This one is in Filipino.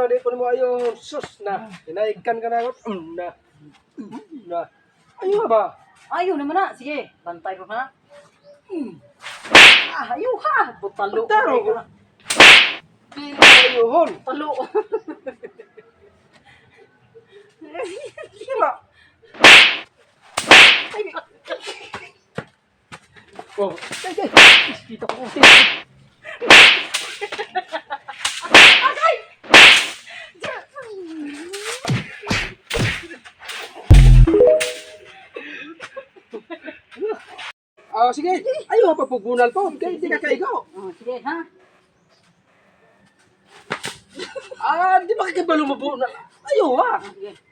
na di ko mo ayo sus na. Hinaikan ka na. Mm, na. Mm, na. Ayo ba? Ayaw naman na. Sige, bantay ko na. Hmm. Ah, ayaw ha. Butalo. Butalo. Butalo. na. Di na ayo hon. Butalo. Sige ba? Oh, ay, ay. Dito ko. Ah, sige. Ayaw papugunal po. Kaya hindi ka kaigo. Oh, sige, ha? Ah, di ba kakibalo mo po? Ayaw ah. Ah, sige.